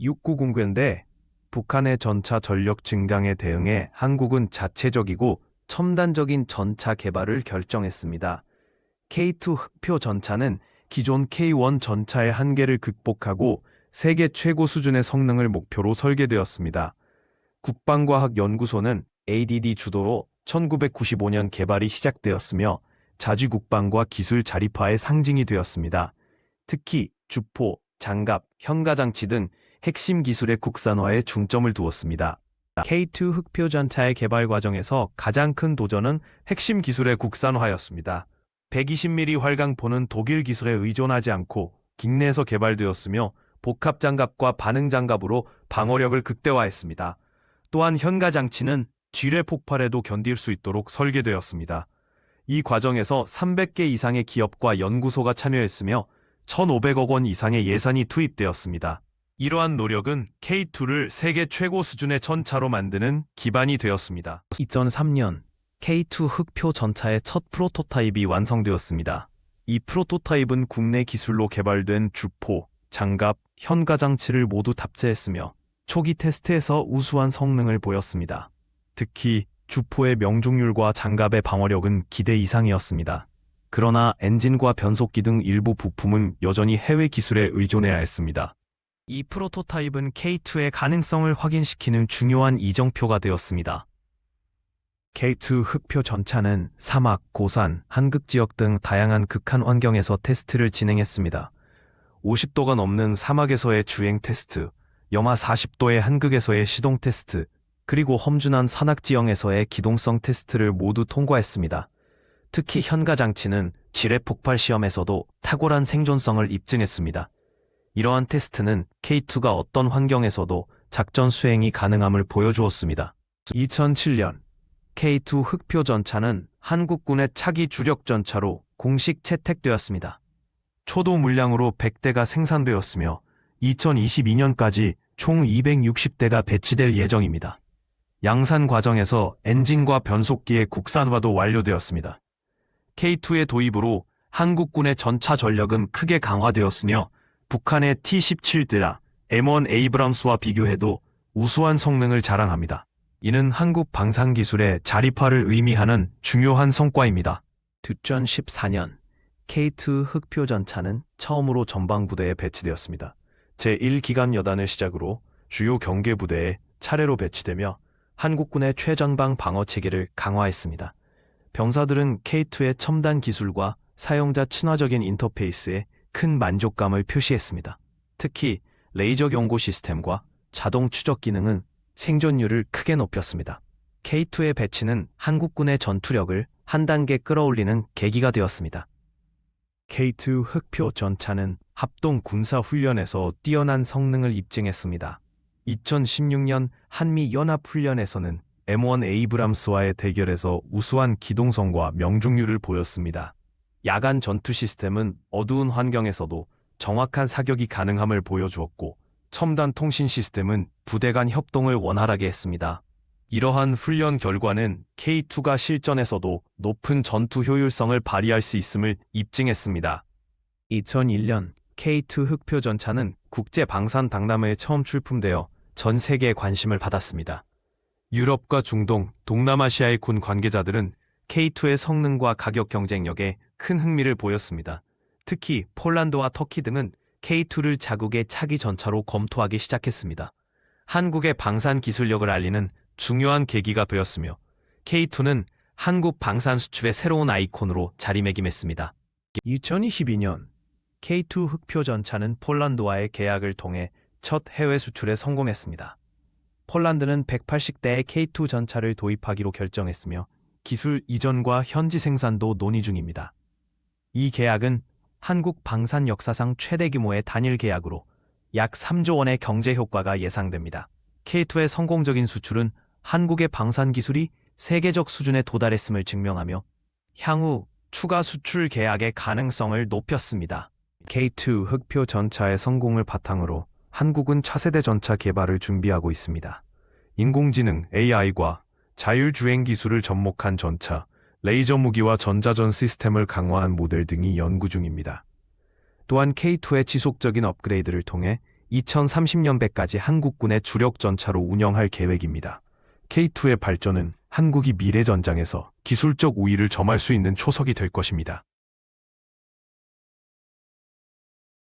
육구공군인데 북한의 전차 전력 증강에 대응해 한국은 자체적이고 첨단적인 전차 개발을 결정했습니다. K2 흑표 전차는 기존 K1 전차의 한계를 극복하고 세계 최고 수준의 성능을 목표로 설계되었습니다. 국방과학연구소는 ADD 주도로 1995년 개발이 시작되었으며 자주국방과 기술 자립화의 상징이 되었습니다. 특히 주포, 장갑, 현가장치 등 핵심 기술의 국산화에 중점을 두었습니다. K2 흑표 전차의 개발 과정에서 가장 큰 도전은 핵심 기술의 국산화였습니다. 120mm 활강포는 독일 기술에 의존하지 않고 국내에서 개발되었으며 복합 장갑과 반응 장갑으로 방어력을 극대화했습니다. 또한 현가 장치는 지뢰 폭발에도 견딜 수 있도록 설계되었습니다. 이 과정에서 300개 이상의 기업과 연구소가 참여했으며 1,500억 원 이상의 예산이 투입되었습니다. 이러한 노력은 K2를 세계 최고 수준의 전차로 만드는 기반이 되었습니다. 2003년 K2 흑표 전차의 첫 프로토타입이 완성되었습니다. 이 프로토타입은 국내 기술로 개발된 주포, 장갑, 현가 장치를 모두 탑재했으며 초기 테스트에서 우수한 성능을 보였습니다. 특히 주포의 명중률과 장갑의 방어력은 기대 이상이었습니다. 그러나 엔진과 변속기 등 일부 부품은 여전히 해외 기술에 의존해야 했습니다. 이 프로토타입은 K2의 가능성을 확인시키는 중요한 이정표가 되었습니다. K2 흑표 전차는 사막, 고산, 한극 지역 등 다양한 극한 환경에서 테스트를 진행했습니다. 50도가 넘는 사막에서의 주행 테스트, 영하 40도의 한극에서의 시동 테스트, 그리고 험준한 산악 지형에서의 기동성 테스트를 모두 통과했습니다. 특히 현가 장치는 지뢰 폭발 시험에서도 탁월한 생존성을 입증했습니다. 이러한 테스트는 K2가 어떤 환경에서도 작전 수행이 가능함을 보여주었습니다. 2007년 K2 흑표 전차는 한국군의 차기 주력 전차로 공식 채택되었습니다. 초도 물량으로 100대가 생산되었으며 2022년까지 총 260대가 배치될 예정입니다. 양산 과정에서 엔진과 변속기의 국산화도 완료되었습니다. K2의 도입으로 한국군의 전차 전력은 크게 강화되었으며 북한의 T-17대라 M1 에이브람스와 비교해도 우수한 성능을 자랑합니다. 이는 한국 방산 기술의 자립화를 의미하는 중요한 성과입니다. 2014년 K2 흑표 전차는 처음으로 전방부대에 배치되었습니다. 제1기간 여단을 시작으로 주요 경계부대에 차례로 배치되며 한국군의 최전방 방어 체계를 강화했습니다. 병사들은 K2의 첨단 기술과 사용자 친화적인 인터페이스에 큰 만족감을 표시했습니다. 특히 레이저 경고 시스템과 자동 추적 기능은 생존율을 크게 높였습니다. K2의 배치는 한국군의 전투력을 한 단계 끌어올리는 계기가 되었습니다. K2 흑표 전차는 합동 군사 훈련에서 뛰어난 성능을 입증했습니다. 2016년 한미 연합 훈련에서는 M1 에이브람스와의 대결에서 우수한 기동성과 명중률을 보였습니다. 야간 전투 시스템은 어두운 환경에서도 정확한 사격이 가능함을 보여주었고 첨단 통신 시스템은 부대 간 협동을 원활하게 했습니다. 이러한 훈련 결과는 K2가 실전에서도 높은 전투 효율성을 발휘할 수 있음을 입증했습니다. 2001년 K2 흑표 전차는 국제 방산 박람회에 처음 출품되어 전 세계의 관심을 받았습니다. 유럽과 중동, 동남아시아의 군 관계자들은 K2의 성능과 가격 경쟁력에 큰 흥미를 보였습니다. 특히 폴란드와 터키 등은 K2를 자국의 차기 전차로 검토하기 시작했습니다. 한국의 방산 기술력을 알리는 중요한 계기가 되었으며 K2는 한국 방산 수출의 새로운 아이콘으로 자리매김했습니다. 2022년 K2 흑표 전차는 폴란드와의 계약을 통해 첫 해외 수출에 성공했습니다. 폴란드는 180대의 K2 전차를 도입하기로 결정했으며 기술 이전과 현지 생산도 논의 중입니다. 이 계약은 한국 방산 역사상 최대 규모의 단일 계약으로 약 3조 원의 경제 효과가 예상됩니다. K2의 성공적인 수출은 한국의 방산 기술이 세계적 수준에 도달했음을 증명하며 향후 추가 수출 계약의 가능성을 높였습니다. K2 흑표 전차의 성공을 바탕으로 한국은 차세대 전차 개발을 준비하고 있습니다. 인공지능 AI과 자율주행 기술을 접목한 전차, 레이저 무기와 전자전 시스템을 강화한 모델 등이 연구 중입니다. 또한 K2의 지속적인 업그레이드를 통해 2030년대까지 한국군의 주력 전차로 운영할 계획입니다. K2의 발전은 한국이 미래 전장에서 기술적 우위를 점할 수 있는 초석이 될 것입니다.